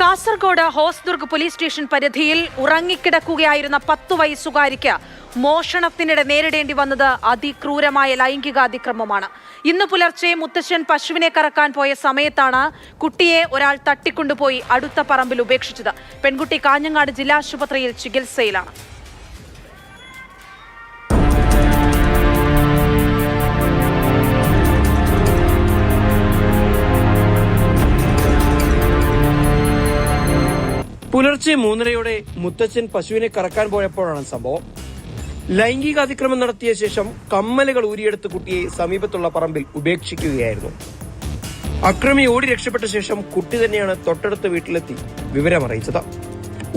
Kasaragod Hosdurg police station പരിധിയിൽ ഉറങ്ങിക്കിടക്കുകയായിരുന്ന പത്തു വയസ്സുകാരിക്ക് മോഷണത്തിനിടെ നേരിടേണ്ടി വന്നത് അതിക്രൂരമായ ലൈംഗിക അതിക്രമമാണ് ഇന്ന് പുലർച്ചെ മുത്തശ്ശൻ പശുവിനെ കറക്കാൻ പോയ സമയത്താണ് കുട്ടിയെ ഒരാൾ തട്ടിക്കൊണ്ടുപോയി അടുത്ത പറമ്പിൽ ഉപേക്ഷിച്ചത്. പെൺകുട്ടി കാഞ്ഞങ്ങാട് ജില്ലാ ആശുപത്രിയിൽ ചികിത്സയിലാണ്. പുലർച്ചെ മൂന്നരയോടെ മുത്തച്ഛൻ പശുവിനെ കറക്കാൻ പോയപ്പോഴാണ് സംഭവം. ലൈംഗിക അതിക്രമം നടത്തിയ ശേഷം കമ്മലുകൾ ഊരിയെടുത്ത് കുട്ടിയെ സമീപത്തുള്ള പറമ്പിൽ ഉപേക്ഷിക്കുകയായിരുന്നു. അക്രമി ഓടി രക്ഷപ്പെട്ട ശേഷം കുട്ടി തന്നെയാണ് തൊട്ടടുത്ത വീട്ടിലെത്തി വിവരമറിയിച്ചത്.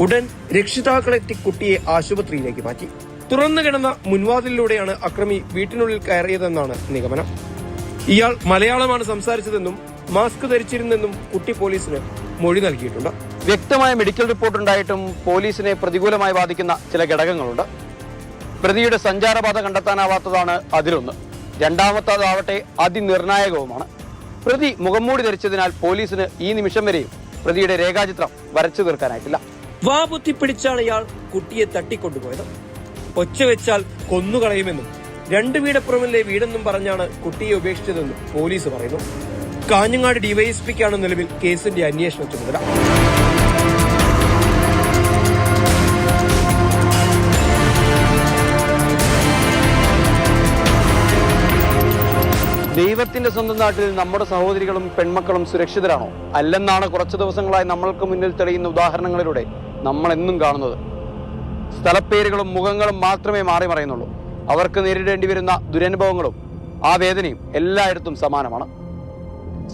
ഉടൻ രക്ഷിതാക്കളെത്തി കുട്ടിയെ ആശുപത്രിയിലേക്ക് മാറ്റി. തുറന്നു കിടന്ന മുൻവാതിലിലൂടെയാണ് അക്രമി വീട്ടിനുള്ളിൽ കയറിയതെന്നാണ് നിഗമനം. ഇയാൾ മലയാളമാണ് സംസാരിച്ചതെന്നും മാസ്ക് ധരിച്ചിരുന്നെന്നും കുട്ടി പോലീസിന് മൊഴി നൽകിയിട്ടുണ്ട്. വ്യക്തമായ മെഡിക്കൽ റിപ്പോർട്ട് ഉണ്ടായിട്ടും പോലീസിനെ പ്രതികൂലമായി ബാധിക്കുന്ന ചില ഘടകങ്ങളുണ്ട്. പ്രതിയുടെ സഞ്ചാരപാത കണ്ടെത്താനാവാത്തതാണ് അതിലൊന്ന്. രണ്ടാമത്തതാവട്ടെ അതിനിർണായകവുമാണ്. പ്രതി മുഖംമൂടി ധരിച്ചതിനാൽ പോലീസിന് ഈ നിമിഷം വരെയും പ്രതിയുടെ രേഖാചിത്രം വരച്ചു തീർക്കാനായിട്ടില്ല. വാ പിടിച്ചാണ് ഇയാൾ കുട്ടിയെ തട്ടിക്കൊണ്ടുപോയത്. ഒച്ച വെച്ചാൽ കൊന്നുകളയുമെന്നും രണ്ട് വീടപ്പുറമിലെ വീടെന്നും പറഞ്ഞാണ് കുട്ടിയെ ഉപേക്ഷിച്ചതെന്നും പോലീസ് പറയുന്നു. കാഞ്ഞങ്ങാട് ഡിവൈഎസ്പിക്കാണ് നിലവിൽ കേസിന്റെ അന്വേഷണ ചുമതല. ദൈവത്തിന്റെ സ്വന്തം നാട്ടിൽ നമ്മുടെ സഹോദരികളും പെൺമക്കളും സുരക്ഷിതരാണോ? അല്ലെന്നാണ് കുറച്ചു ദിവസങ്ങളായി നമ്മൾക്ക് മുന്നിൽ തെളിയുന്ന ഉദാഹരണങ്ങളിലൂടെ നമ്മൾ എന്നും കാണുന്നത്. സ്ഥലപ്പേരുകളും മുഖങ്ങളും മാത്രമേ മാറി മറയുന്നുള്ളൂ. അവർക്ക് നേരിടേണ്ടി വരുന്ന ദുരനുഭവങ്ങളും ആ വേദനയും എല്ലായിടത്തും സമാനമാണ്.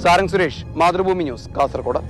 സാരംഗ് സുരേഷ് മാതൃഭൂമി ന്യൂസ് കാസർഗോഡ്.